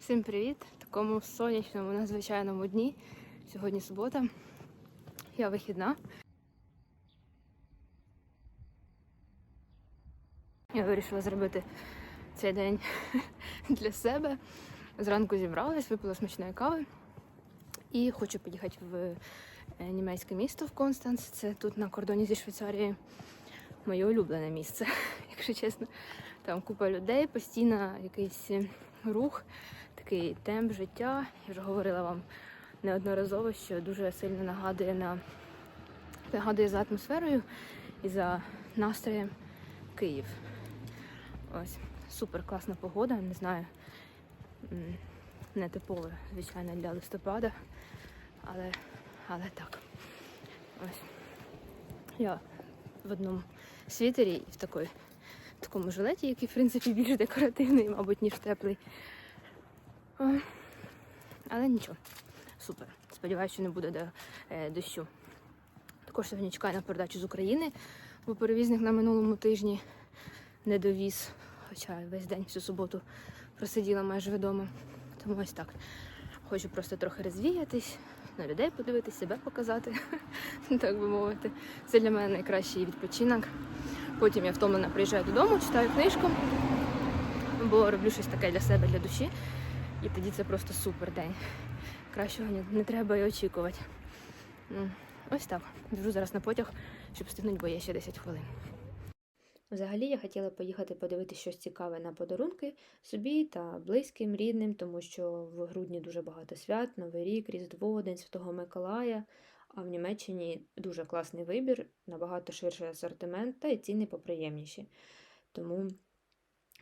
Всім привіт! В такому сонячному надзвичайному дні. Сьогодні субота. Я вихідна. Я вирішила зробити цей день для себе. Зранку зібралась, випила смачної кави і хочу поїхати в е, німецьке місто в Констанц. Це тут на кордоні зі Швейцарією. Моє улюблене місце, якщо чесно. Там купа людей, постійно якийсь рух, такий темп життя. Я вже говорила вам неодноразово, що дуже сильно нагадує на нагадує за атмосферою і за настроєм Київ. Ось супер класна погода, не знаю. Не типове, звичайно, для листопада, але, але так. Ось. Я в одному світері і в такої, в такому жилеті, який, в принципі, більш декоративний, мабуть, ніж теплий. Але нічого, супер. Сподіваюся, що не буде е, дощу. Також сьогодні чекаю на передачу з України, бо перевізник на минулому тижні не довіз, хоча весь день всю суботу просиділа майже вдома. Тому ось так. Хочу просто трохи розвіятись, на людей подивитись, себе показати, так би мовити. Це для мене найкращий відпочинок. Потім я втомлена приїжджаю додому, читаю книжку, бо роблю щось таке для себе, для душі. І тоді це просто супер день. Кращого не, треба і очікувати. М, Ось так. Біжу зараз на потяг, щоб встигнути, бо є ще 10 хвилин. Взагалі я хотіла поїхати подивитися щось цікаве на подарунки собі та близьким, рідним, тому що в грудні дуже багато свят, Новий рік, Різдво, День Святого Миколая. А в Німеччині дуже класний вибір, набагато ширший асортимент та й ціни поприємніші. Тому ну,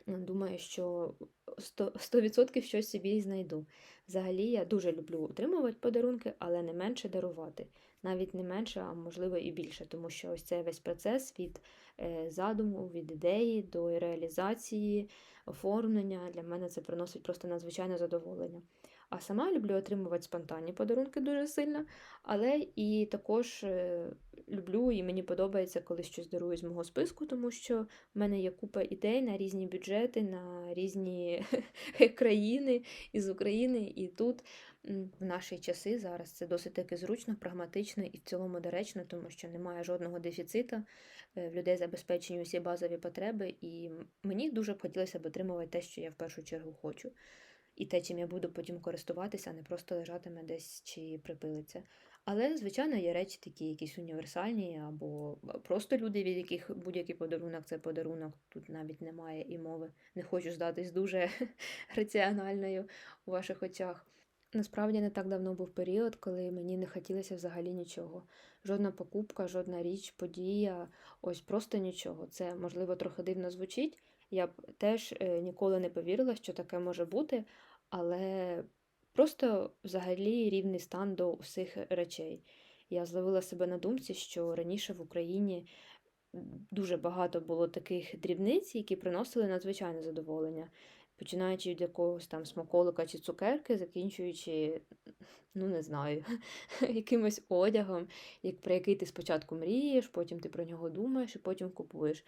думаю, що 100%, 100% щось собі знайду. Взагалі я дуже люблю отримувати подарунки, але не менше дарувати. Навіть не менше, а можливо і більше, тому що ось цей весь процес від е, задуму, від ідеї до реалізації, оформлення для мене це приносить просто надзвичайне задоволення. А сама люблю отримувати спонтанні подарунки дуже сильно, але і також е, люблю і мені подобається, коли щось дарую з мого списку, тому що в мене є купа ідей на різні бюджети, на різні країни із України і тут. В наші часи зараз це досить таки зручно, прагматично і в цілому доречно, тому що немає жодного дефіцита, е, в людей забезпечені усі базові потреби, і мені дуже б хотілося б отримувати те, що я в першу чергу хочу. І те, чим я буду потім користуватися, а не просто лежатиме десь чи припилиться. Але, звичайно, є речі такі якісь універсальні, або просто люди, від яких будь-який подарунок це подарунок. Тут навіть немає і мови. Не хочу здатись дуже раціональною у ваших очах. Насправді не так давно був період, коли мені не хотілося взагалі нічого. Жодна покупка, жодна річ, подія, ось просто нічого. Це, можливо, трохи дивно звучить. Я б теж е, ніколи не повірила, що таке може бути, але просто взагалі рівний стан до усіх речей. Я зловила себе на думці, що раніше в Україні дуже багато було таких дрібниць, які приносили надзвичайне задоволення, починаючи від якогось там смаколика чи цукерки, закінчуючи, ну не знаю, якимось одягом, як, про який ти спочатку мрієш, потім ти про нього думаєш і потім купуєш.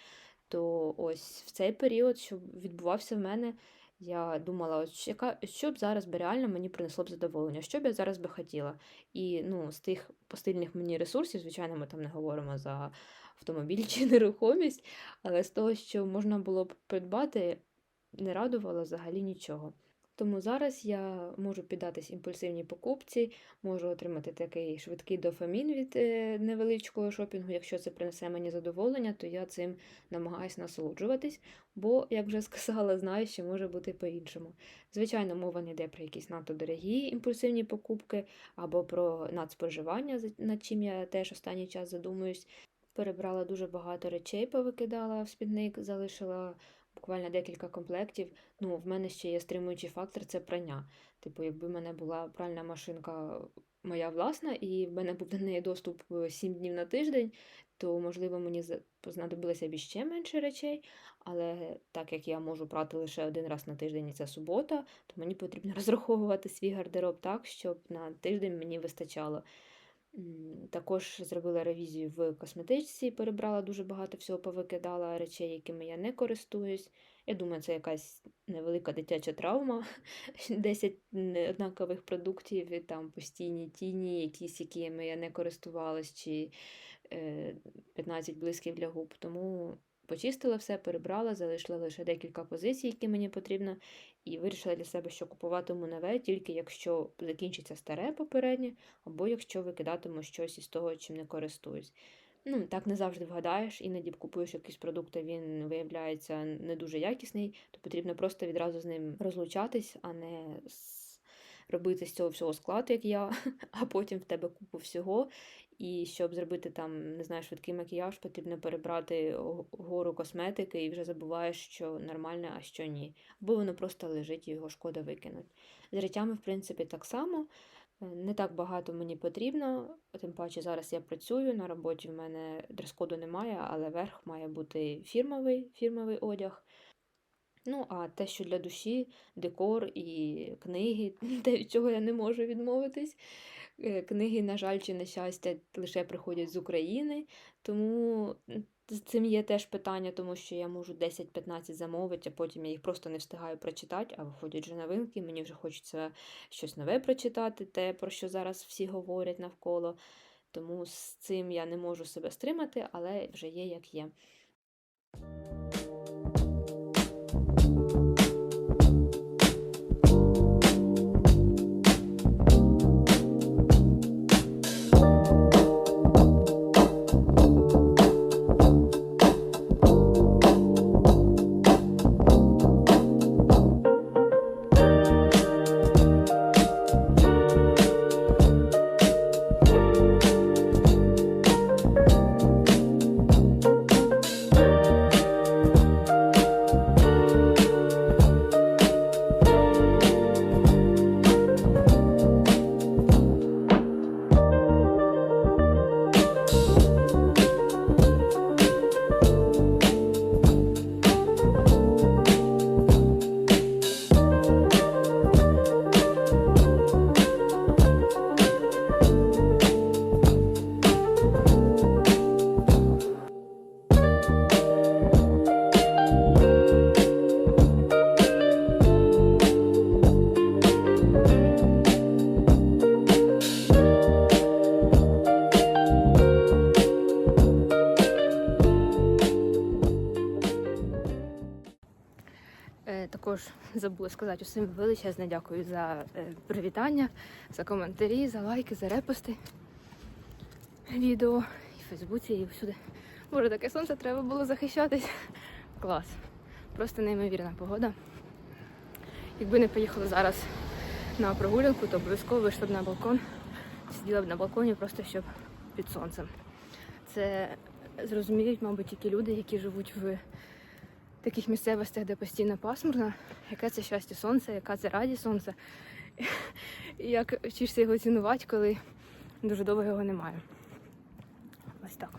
То ось в цей період, що відбувався в мене, я думала, от яка, що б зараз би реально мені принесло б задоволення, що б я зараз би хотіла. І ну, з тих постільних мені ресурсів, звичайно, ми там не говоримо за автомобіль чи нерухомість, але з того, що можна було б придбати, не радувало взагалі нічого. Тому зараз я можу піддатись імпульсивній покупці, можу отримати такий швидкий дофамін від е, невеличкого шопінгу. Якщо це принесе мені задоволення, то я цим намагаюся насолоджуватись, бо, як вже сказала, знаю, що може бути по-іншому. Звичайно, мова не йде про якісь надто дорогі імпульсивні покупки або про надспоживання, над чим я теж останній час задумуюсь. Перебрала дуже багато речей, повикидала в спідник, залишила буквально декілька комплектів. Ну, в мене ще є стримуючий фактор це прання. Типу, якби в мене була пральна машинка моя власна, і в мене був до неї доступ 7 днів на тиждень, то, можливо, мені знадобилося б ще менше речей. Але так як я можу прати лише один раз на тиждень, і це субота, то мені потрібно розраховувати свій гардероб так, щоб на тиждень мені вистачало. Також зробила ревізію в косметичці, перебрала дуже багато всього, повикидала речей, якими я не користуюсь. Я думаю, це якась невелика дитяча травма. 10 однакових продуктів, там постійні тіні, якісь, якими я не користувалась, чи е, 15 блисків для губ. Тому почистила все, перебрала, залишила лише декілька позицій, які мені потрібно, і вирішила для себе, що купуватиму нове, тільки якщо закінчиться старе попереднє, або якщо викидатиму щось із того, чим не користуюсь. Ну, так не завжди вгадаєш, іноді купуєш якийсь продукт, а він виявляється не дуже якісний, то потрібно просто відразу з ним розлучатись, а не робити з цього всього склад, як я, а потім в тебе купу всього. І щоб зробити там, не знаю, швидкий макіяж, потрібно перебрати гору косметики і вже забуваєш, що нормальне, а що ні. Або воно просто лежить і його шкода викинуть. З речами, в принципі, так само. Е, Не так багато мені потрібно, тим паче зараз я працюю, на роботі в мене дрес-коду немає, але верх має бути фірмовий, фірмовий одяг. Ну, а те, що для душі, декор і книги, те, від чого я не можу відмовитись. Е, Книги, на жаль, чи на щастя, лише приходять з України, тому з цим є теж питання, тому що я можу 10-15 замовити, а потім я їх просто не встигаю прочитати, а виходять вже новинки, мені вже хочеться щось нове прочитати, те, про що зараз всі говорять навколо. Тому з цим я не можу себе стримати, але вже є як є. Також забула сказати усім величезне дякую за е, привітання, за коментарі, за лайки, за репости відео і в Фейсбуці, і всюди. Боже, таке сонце треба було захищатись. Клас. Просто неймовірна погода. Якби не поїхала зараз на прогулянку, то обов'язково вийшла б на балкон, сиділа б на балконі просто щоб під сонцем. Це зрозуміють, мабуть, тільки люди, які живуть в таких місцевостях, де постійно пасмурно, яке це щастя сонця, яка це радість сонця, і як вчишся його цінувати, коли дуже довго його немає. Ось так.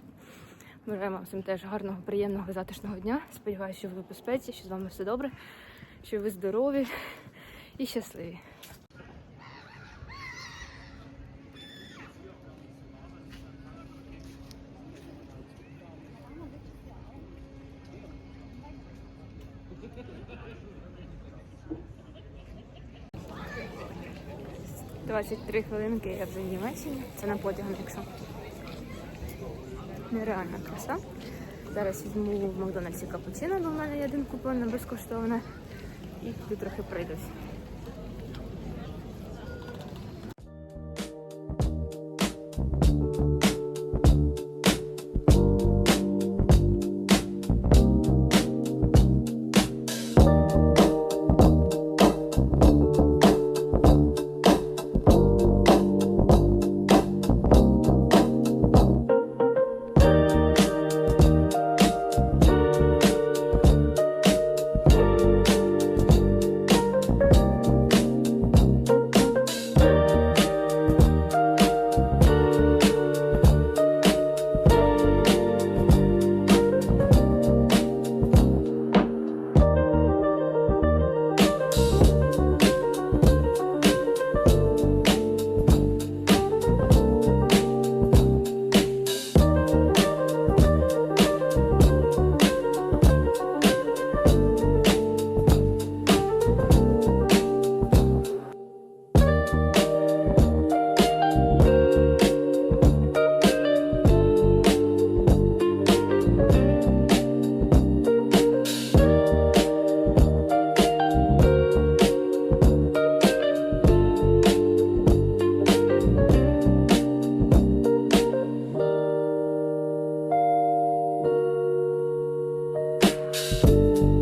Бажаємо вам всім теж гарного, приємного, затишного дня. Сподіваюся, що ви в безпеці, що з вами все добре, що ви здорові і щасливі. 23 хвилинки я вже в Німеччині. Це на потягом, якщо. Нереальна краса. Зараз візьму в Макдональдсі капучино, бо в мене є один купон безкоштовно. І тут трохи прийдусь. you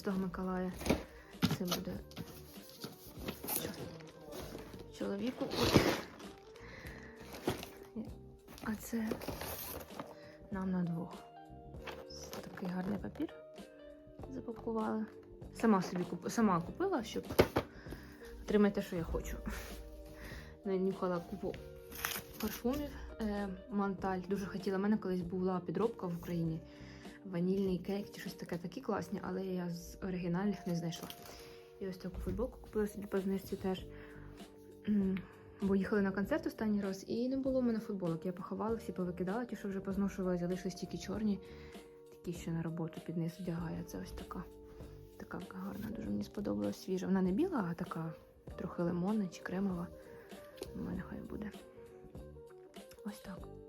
11 Миколая. Це буде чоловіку. А це нам на двох. Такий гарний папір запакували. Сама собі куп... сама купила, щоб отримати те, що я хочу. Ну, Нюхала купу парфумів. Е, Манталь дуже хотіла. У мене колись була підробка в Україні. Ванільний кейк чи щось таке, такі класні, але я з оригінальних не знайшла. І ось таку футболку купила собі по знижці теж. Бо їхали на концерт останній раз, і не було в мене футболок. Я поховала, всі повикидала, ті, що вже позношували, залишились тільки чорні, такі, що на роботу під низ одягає. Це ось така. Така гарна, дуже мені сподобалась свіжа. Вона не біла, а така трохи лимонна чи кремова. У мене хай буде. Ось так.